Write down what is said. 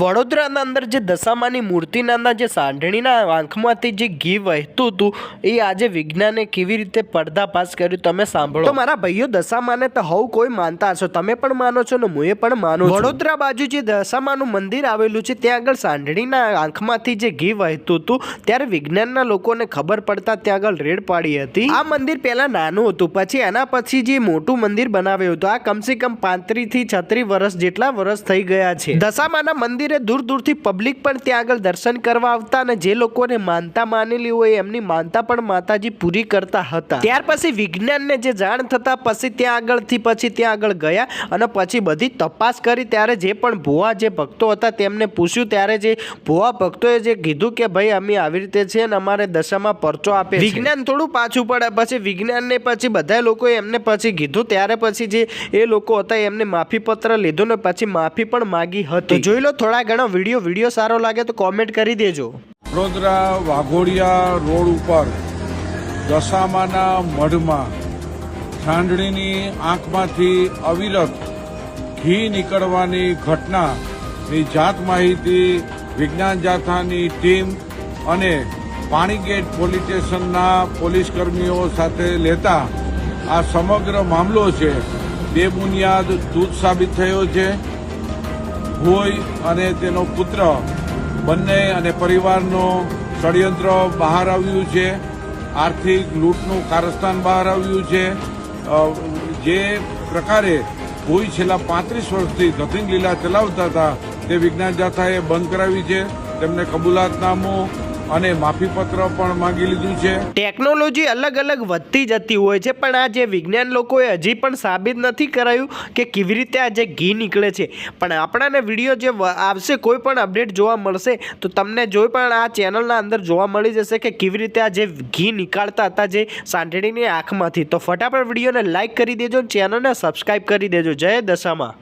વડોદરાના અંદર જે દશામાની મૂર્તિના અંદર જે સાંઢણીના આંખમાંથી જે ઘી વહેતું હતું એ આજે વિજ્ઞાને કેવી રીતે પર્દાફાશ કર્યું તમે સાંભળો. તો મારા ભાઈઓ દશામાને તો હવ કોઈ માનતા હશો. તમે પણ માનો છો ને હું એ પણ માનું વડોદરા બાજુ જે દશામાનું મંદિર આવેલું છે ત્યાં આગળ સાંઢણીના આંખમાંથી જે ઘી વહેતું હતું ત્યારે વિજ્ઞાનના લોકોને ખબર પડતા ત્યાં આગળ રેડ પાડી હતી. આ મંદિર પહેલા નાનું હતું પછી એના પછી જે મોટું મંદિર બનાવ્યું હતું આ કમસે કમ પાંત્રીસથી છત્રીસ વર્ષ જેટલા વર્ષ થઈ ગયા છે. દશામાના મંદિરે દૂર દૂરથી પબ્લિક પણ ત્યાં આગળ દર્શન કરવા આવતા અને જે લોકોને માનતા માનેલી હોય એમની માનતા પણ માતાજી પૂરી કરતા હતા. ત્યાર પછી વિજ્ઞાનને જે જાણ થતા પછી ત્યાં આગળથી પછી ત્યાં આગળ ગયા અને પછી બધી તપાસ કરી ત્યારે જે પણ ભુવા જે ભક્તો હતા તેમને પૂછ્યું ત્યારે જે ભુવા ભક્તોએ જે કીધું કે ભાઈ, અમે આવી રીતે છે ને અમારે દશામાં પરચો આપે વિજ્ઞાન થોડું પાછું પડે, પછી વિજ્ઞાનને પછી બધા લોકોએ એમને પછી કીધું, ત્યારે પછી જે એ લોકો હતા એમને માફી પત્ર લીધું ને પછી માફી પણ માગી હતી. જોઈ લો થોડા ઘણો વીડિયો વીડિયો સારો લાગે તો કોમેન્ટ કરી દેજો. વડોદરા, વાઘોડિયા રોડ ઉપર, દશામાના મઢમાં છાંડણીની આંખમાંથી અવિરત ઘી નીકળવાની ઘટનાની જાત માહિતી વિજ્ઞાન જાથાની ટીમ અને પાણીગેટ પોલીસ સ્ટેશનના પોલીસ કર્મીઓ સાથે લેતા આ સમગ્ર મામલો છે, બેબુનિયાદ દૂધ સાબિત થયો છે. ભોય અને તેનો પુત્ર બંને અને પરિવારનો ષડયંત્ર બહાર આવ્યું છે. આર્થિક લૂંટનું કારસ્તાન બહાર આવ્યું છે. જે પ્રકારે ભોઈ છેલ્લા પાંત્રીસ વર્ષથી ધતિંગ લીલા ચલાવતા હતા તે વિજ્ઞાન જાથાએ બંધ કરાવી છે. તેમને કબૂલાતનામું અને માફીપત્ર પણ માંગી લીધું છે. ટેકનોલોજી અલગ અલગ વધતી જતી હોય છે, પણ આ જે વિજ્ઞાન લોકોએ હજી પણ સાબિત નથી કરાયું કે કેવી રીતે આ જે ઘી નીકળે છે. પણ આપણાને વીડિયો જે આવશે, કોઈ પણ અપડેટ જોવા મળશે, તો તમને જોઈ પણ આ ચેનલના અંદર જોવા મળી જશે કે કેવી રીતે આ જે ઘી નીકાળતા હતા જે સાંઢળીની આંખમાંથી. તો ફટાફટ વિડીયોને લાઇક કરી દેજો ચેનલને સબસ્ક્રાઈબ કરી દેજો. જય દશામાં.